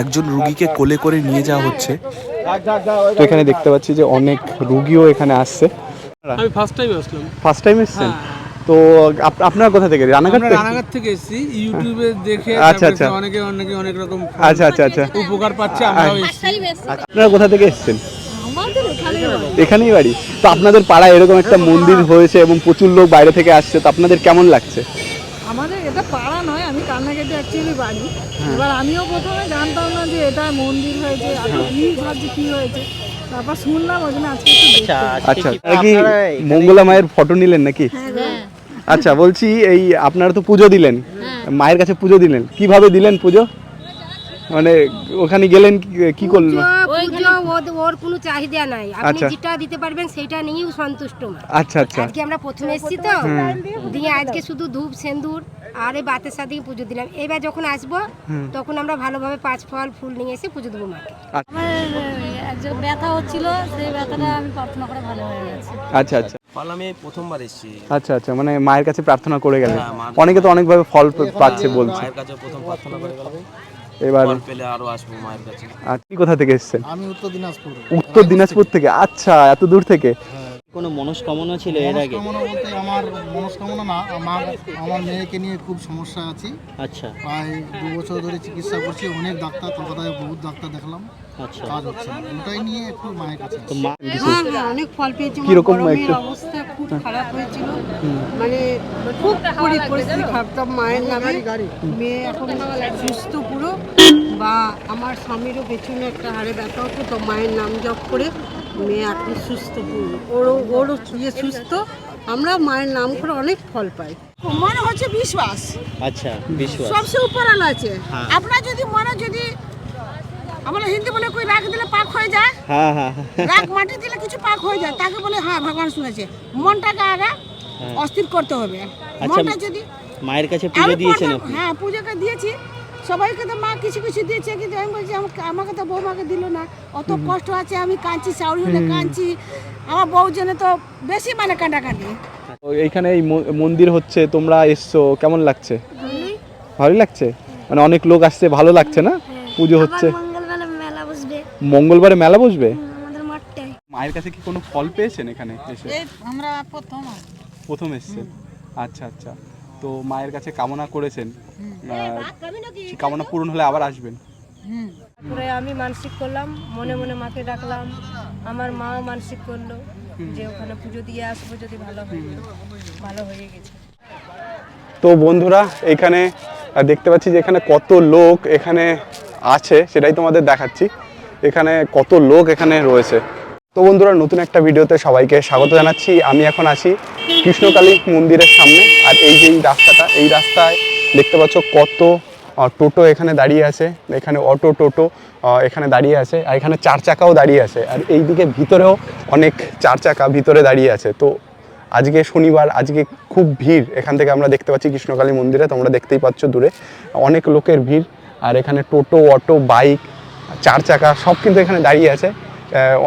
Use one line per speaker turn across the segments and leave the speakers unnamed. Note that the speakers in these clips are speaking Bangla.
একজন রুগীকে কোলে করে নিয়ে যাওয়া হচ্ছে।
তো এখানে দেখতে পাচ্ছি যে অনেক রুগীও এখানে আসছে।
আমি ফার্স্ট টাইম আসলাম।
ফার্স্ট টাইম এসেছেন? তো আপ- আপনার কোথা থেকে? রানাঘাট থেকে?
রানাঘাট থেকে এসেছি। ইউটিউবে দেখে
আচ্ছা, আচ্ছা।
অনেকে অনেকে অনেক রকম
আচ্ছা আচ্ছা আচ্ছা।
উপকার পাচ্ছে আমরাও এসেছি।
আচ্ছা, আপনারা কোথা থেকে এসেছেন? এখানেই বাড়ি। তো আপনাদের পাড়ায় এরকম একটা মন্দির হয়েছে এবং প্রচুর লোক বাইরে থেকে আসছে তো আপনাদের কেমন লাগছে?
আমাদের এটা পাড়া নয় আমি কান্নাকাটি অ্যাকচুয়ালি বাড়ি। এবার আমিও প্রথমে জানতাম না যে এটা মন্দির হয়েছে আমি কি ভাবছি কি হয়েছে। তারপর শুনলাম ওই জন্য আজকে একটু
আচ্ছা কি মঙ্গলা মায়ের ফটো নিলেন নাকি? আচ্ছা বলছি এই আপনারা তো পুজো দিলেন। মায়ের কাছে পুজো দিলেন। কীভাবে দিলেন পুজো? মানে ওখানে গেলেন কি- করলেন?
ওর- ওর কোনো চাহিদা নাই। আপনি
আচ্ছা।
যেটা দিতে পারবেন সেটা নিয়েও সন্তুষ্ট
আচ্ছা আচ্ছা।
আজকে আমরা প্রথমে এসেছি তো? দিয়ে আজকে শুধু ধূপ সেন্দুর আর এই বাতের সাথে পুজো দিলাম। এবার যখন আসব তখন আমরা ভালোভাবে পাঁচ ফল ফুল নিয়ে এসে পুজো দেবো মাকে।
আমার ব্যথা হচ্ছিল সেই ব্যথাটা আমি প্রার্থনা করে ভালো হয়ে গেছে।
আচ্ছা আচ্ছা।
ফল আমি প্রথমবার এসেছি।
আচ্ছা আচ্ছা। মানে মায়ের কাছে প্রার্থনা করে গেলেন।
হ্যাঁ,
অনেকে তো অনেকভাবে ফল পাচ্ছে বলছে।
মায়ের কাছে প্রথম প্রার্থনা করে গেলাম।
এবার
পেলে আরও আসব মায়ের কাছে।
আপনি কোথা থেকে এসেছেন?
আমি উত্তর দিনাজপুর
উত্তর দিনাজপুর থেকে। আচ্ছা এত দূর থেকে?
কোনো মনস্কামনা ছিল এর আগে?
মনস্কামনা বলতে আমার মনস্কামনা না আমার আমার মেয়েকে নিয়ে খুব সমস্যা আছি।
আচ্ছা।
প্রায় দু বছর ধরে চিকিৎসা করছি অনেক ডাক্তার কলকাতায় বহুত ডাক্তার দেখলাম।
আচ্ছা।
কাজ হচ্ছে না। ওটাই নিয়ে একটু মায়ের কাছে
তো মা
হ্যাঁ হ্যাঁ অনেক ফল পেয়েছি। বড় অবস্থা খুব খারাপ হয়েছিল। মানে খুব পরিস্থিতি খারাপ। মায়ের নামে মেয়ে এখন সুস্থ বা আমার স্বামীরও পেছনে একটা হাড়ে ব্যথা হতো তো মায়ের নাম জপ করে মেয়ে এখন সুস্থ পুরো ওরও ওরও ইয়ে সুস্থ আমরা মায়ের নাম করে অনেক ফল পাই।
মনে হচ্ছে বিশ্বাস।
আচ্ছা বিশ্বাস।
সবচেয়ে উপরাল আছে। আপনার যদি মনে যদি আমরা হিন্দি বলে কই রাখ দিলে পাক হয়ে যায়।
হ্যাঁ হ্যাঁ। হ্যাঁ।
রাখ মাটি দিলে কিছু পাক হয়ে যায় তাকে বলে হ্যাঁ ভগবান শুনেছে। মনটাকে আগে অস্থির করতে হবে। মনটা যদি
মায়ের কাছে পুজো দিয়েছেন আপনি?
হ্যাঁ পুজোকে দিয়েছি। সবাইকে তো মা কিছু কিছু দিয়েছে কিন্তু আমি বলছি আমাকে আমাকে তো বৌমাকে দিল না। অত কষ্ট আছে আমি কাঁদছি সাউরি হলে কাঁদছি। আমার বউ জন্য তো বেশি মানে
তো এইখানে এই মন্দির হচ্ছে তোমরা এসছো কেমন লাগছে? ভালোই। লাগছে? মানে অনেক লোক আসছে ভালো লাগছে না? পুজো হচ্ছে।
মঙ্গলবেলা মেলা বসবে।
মঙ্গলবারে মেলা বসবে? মায়ের কাছে কি কোনো ফল পেয়েছেন এখানে এসে?
আমরা প্রথম।
প্রথম এসছেন আচ্ছা আচ্ছা। তো মায়ের কাছে কামনা করেছেন? কামনা পূরণ হলে আবার আসবেন।
তারপরে আমি মানসিক করলাম মনে মনে মাকে ডাকলাম আমার মাও মানসিক করল যে ওখানে পুজো দিয়ে আসব যদি ভালো হয়। ভালো হয়ে গেছে।
তো বন্ধুরা এখানে দেখতে পাচ্ছি যে এখানে কত লোক এখানে আছে সেটাই তোমাদের দেখাচ্ছি। এখানে কত লোক এখানে রয়েছে। তো বন্ধুরা নতুন একটা ভিডিওতে সবাইকে স্বাগত জানাচ্ছি। আমি এখন আছি কৃষ্ণকালী মন্দিরের সামনে। আর এই যে এই রাস্তাটা এই রাস্তায় দেখতে পাচ্ছ কত টোটো এখানে দাঁড়িয়ে আছে, এখানে অটো টোটো এখানে দাঁড়িয়ে আছে, আর এখানে চার চাকাও দাঁড়িয়ে আছে, আর এইদিকে ভিতরেও অনেক চার চাকা ভিতরে দাঁড়িয়ে আছে। তো আজকে শনিবার, আজকে খুব ভিড়, এখান থেকে আমরা দেখতে পাচ্ছি কৃষ্ণকালী মন্দিরে, তোমরা দেখতেই পাচ্ছ দূরে। অনেক লোকের ভিড়, আর এখানে টোটো, অটো, বাইক, চার চাকা সব কিন্তু এখানে দাঁড়িয়ে আছে।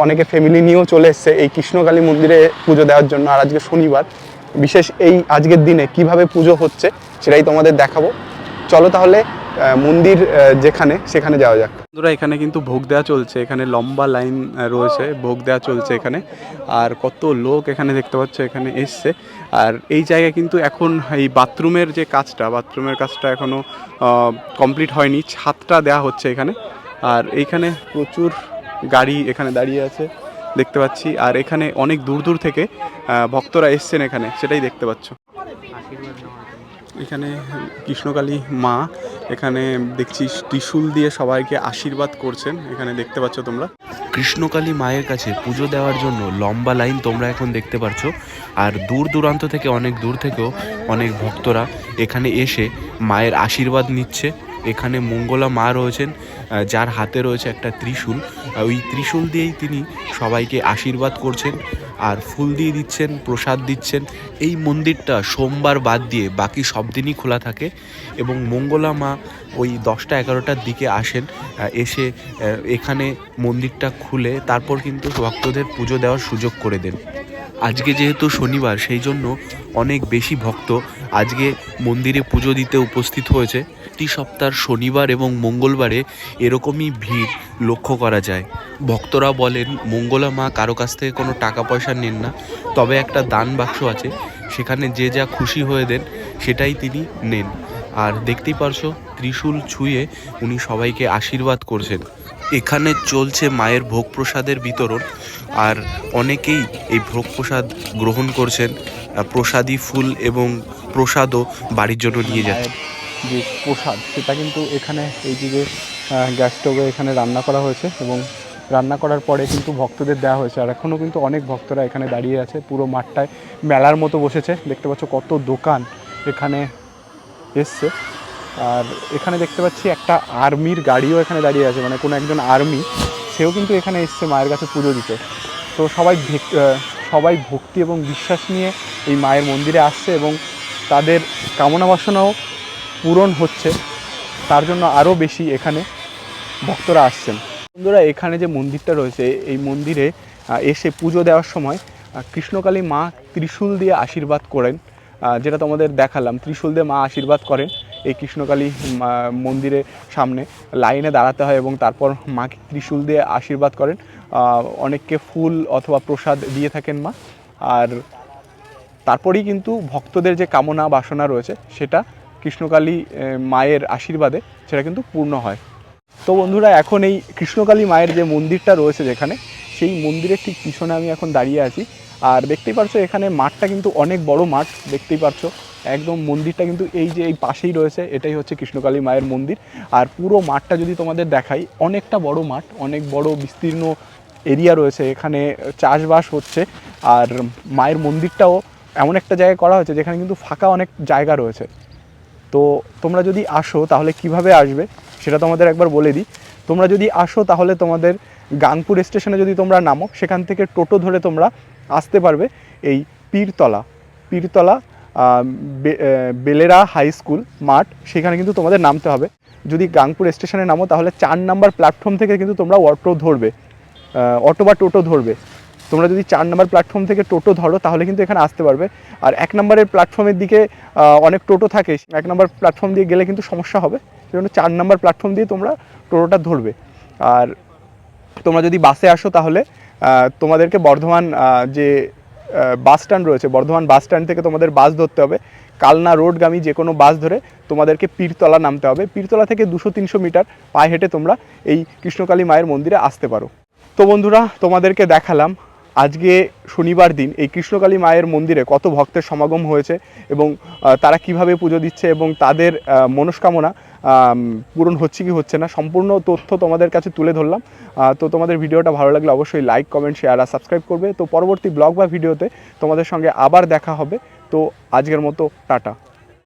অনেকে ফ্যামিলি নিয়েও চলে এসছে এই কৃষ্ণকালী মন্দিরে পুজো দেওয়ার জন্য, আর আজকে শনিবার। বিশেষ এই আজকের দিনে কীভাবে পুজো হচ্ছে সেটাই তোমাদের দেখাবো। চলো তাহলে মন্দির যেখানে, সেখানে যাওয়া যাক। বন্ধুরা, এখানে কিন্তু ভোগ দেওয়া চলছে। এখানে লম্বা লাইন রয়েছে, ভোগ দেওয়া চলছে এখানে। আর কত লোক এখানে দেখতে পাচ্ছ, এখানে এসছে। আর এই জায়গায় কিন্তু এখন এই বাথরুমের যে কাজটা, বাথরুমের কাজটা এখনও কমপ্লিট হয়নি। ছাদটা দেওয়া হচ্ছে এখানে। আর এইখানে প্রচুর গাড়ি এখানে দাঁড়িয়ে আছে। দেখতে পাচ্ছি। আর এখানে অনেক দূর দূর থেকে ভক্তরা এসছেন এখানে, সেটাই দেখতে পাচ্ছ। এখানে কৃষ্ণকালী মা, এখানে দেখছি ত্রিশূল দিয়ে সবাইকে আশীর্বাদ করছেন, এখানে দেখতে পাচ্ছ তোমরা।
কৃষ্ণকালী মায়ের কাছে পুজো দেওয়ার জন্য লম্বা লাইন তোমরা এখন দেখতে পারছ আর দূর দূরান্ত থেকে, অনেক দূর থেকেও অনেক ভক্তরা এখানে এসে মায়ের আশীর্বাদ নিচ্ছে। এখানে মঙ্গলা মা রয়েছেন যার হাতে রয়েছে একটা ত্রিশূল। ওই ত্রিশূল দিয়েই তিনি সবাইকে আশীর্বাদ করছেন আর ফুল দিয়ে দিচ্ছেন, প্রসাদ দিচ্ছেন। এই মন্দিরটা সোমবার বাদ দিয়ে বাকি সব দিনই খোলা থাকে এবং মঙ্গলা মা ওই দশটা এগারোটার দিকে আসেন এসে এখানে মন্দিরটা খুলে তারপর কিন্তু ভক্তদের পুজো দেওয়ার সুযোগ করে দেন। আজকে যেহেতু শনিবার, সেই জন্য অনেক বেশি ভক্ত আজকে মন্দিরে পুজো দিতে উপস্থিত হয়েছে। প্রতি সপ্তাহ শনিবার এবং মঙ্গলবারে এরকমই ভিড় লক্ষ্য করা যায়। ভক্তরা বলেন, মঙ্গলা মা কারও কাছ থেকে কোনো টাকা পয়সা নেন না, তবে একটা দান বাক্স আছে, সেখানে যে যা খুশি হয়ে দেন, সেটাই তিনি নেন। আর দেখতেই পারছ, ত্রিশূল ছুঁয়ে উনি সবাইকে আশীর্বাদ করছেন। এখানে চলছে মায়ের ভোগ প্রসাদের বিতরণ, আর অনেকেই এই ভোগ প্রসাদ গ্রহণ করছেন। প্রসাদী ফুল এবং প্রসাদও বাড়ির জন্য নিয়ে
মায়ের যে প্রসাদ, সেটা কিন্তু এখানে এই যে গ্যাস স্টোভে এখানে রান্না করা হয়েছে এবং রান্না করার পরে কিন্তু ভক্তদের দেওয়া হয়েছে। আর এখনও কিন্তু অনেক ভক্তরা এখানে দাঁড়িয়ে আছে, পুরো মাঠটায় মেলার মতো বসেছে। দেখতে পাচ্ছ কত দোকান এখানে এসছে। আর এখানে দেখতে পাচ্ছি একটা আর্মির গাড়িও এখানে দাঁড়িয়ে আছে মানে কোনো একজন আর্মি, সেও কিন্তু এখানে এসছে মায়ের কাছে পুজো দিতে। তো সবাই সবাই ভক্তি এবং বিশ্বাস নিয়ে এই মায়ের মন্দিরে আসছে এবং তাদের কামনা বাসনাও পূরণ হচ্ছে, তার জন্য আরও বেশি এখানে ভক্তরা আসছেন। বন্ধুরা, এখানে যে মন্দিরটা রয়েছে, এই মন্দিরে এসে পুজো দেওয়ার সময় কৃষ্ণকালী মা ত্রিশূল দিয়ে আশীর্বাদ করেন। যেটা তোমাদের দেখালাম, ত্রিশূল দিয়ে মা আশীর্বাদ করেন এই কৃষ্ণকালী মন্দিরের সামনে। লাইনে দাঁড়াতে হয় এবং তারপর মাকে ত্রিশূল দিয়ে আশীর্বাদ করেন। অনেককে ফুল অথবা প্রসাদ দিয়ে থাকেন মা। আর তারপরেই কিন্তু ভক্তদের যে কামনা বাসনা রয়েছে, সেটা কৃষ্ণকালী মায়ের আশীর্বাদে সেটা কিন্তু পূর্ণ হয়। তো বন্ধুরা, এখন এই কৃষ্ণকালী মায়ের যে মন্দিরটা রয়েছে যেখানে, সেই মন্দিরের ঠিক পিছনে আমি এখন দাঁড়িয়ে আছি। আর দেখতেই পারছ, এখানে মাঠটা কিন্তু অনেক বড় মাঠ, দেখতেই পারছ। একদম মন্দিরটা কিন্তু এই যে এই পাশেই রয়েছে, এটাই হচ্ছে কৃষ্ণকালী মায়ের মন্দির। আর পুরো মাঠটা যদি তোমাদের দেখাই, অনেকটা বড় মাঠ, অনেক বড় বিস্তীর্ণ এরিয়া রয়েছে। এখানে চাষবাস হচ্ছে, আর মায়ের মন্দিরটাও এমন একটা জায়গায় করা হয়েছে যেখানে কিন্তু ফাঁকা অনেক জায়গা রয়েছে। তো তোমরা যদি আসো, তাহলে কীভাবে আসবে? সেটা তোমাদের একবার বলে দিই। তোমরা যদি আসো, তাহলে তোমাদের গাংপুর স্টেশনে যদি তোমরা নামো, সেখান থেকে টোটো ধরে তোমরা আসতে পারবে এই পীরতলা। পীরতলা বেলেরা হাই স্কুল মাঠ, সেখানে কিন্তু তোমাদের নামতে হবে। যদি গাংপুর স্টেশনে নামো, তাহলে চার নাম্বার প্ল্যাটফর্ম থেকে কিন্তু তোমরা অটো ধরবে অটো বা টোটো ধরবে। তোমরা যদি চার নাম্বার প্ল্যাটফর্ম থেকে টোটো ধরো, তাহলে কিন্তু এখানে আসতে পারবে। আর এক নম্বরের প্ল্যাটফর্মের দিকে অনেক টোটো থাকে, এক নম্বর প্ল্যাটফর্ম দিয়ে গেলে কিন্তু সমস্যা হবে। সেজন্য চার নাম্বার প্ল্যাটফর্ম দিয়ে তোমরা টোটোটা ধরবে। আর তোমরা যদি বাসে আসো তাহলে তোমাদেরকে বর্ধমান যে বাস স্ট্যান্ড রয়েছে, বর্ধমান বাস স্ট্যান্ড থেকে তোমাদের বাস ধরতে হবে। কালনা রোডগামী যে কোনো বাস ধরে তোমাদেরকে পীরতলা নামতে হবে। পীরতলা থেকে দুশো তিনশো মিটার পায়ে হেঁটে তোমরা এই কৃষ্ণকালী মায়ের মন্দিরে আসতে পারো। তো বন্ধুরা, তোমাদেরকে দেখালাম আজকে শনিবার দিন এই কৃষ্ণকালী মায়ের মন্দিরে কত ভক্তের সমাগম হয়েছে এবং তারা কীভাবে পুজো দিচ্ছে এবং তাদের মনস্কামনা পূরণ হচ্ছে কি হচ্ছে না, সম্পূর্ণ তথ্য তোমাদের কাছে তুলে ধরলাম। তো তোমাদের ভিডিওটা ভালো লাগলে অবশ্যই লাইক কমেন্ট শেয়ার আর সাবস্ক্রাইব করবে। তো পরবর্তী ব্লগ বা ভিডিওতে তোমাদের সঙ্গে আবার দেখা হবে। তো আজকের মতো টাটা।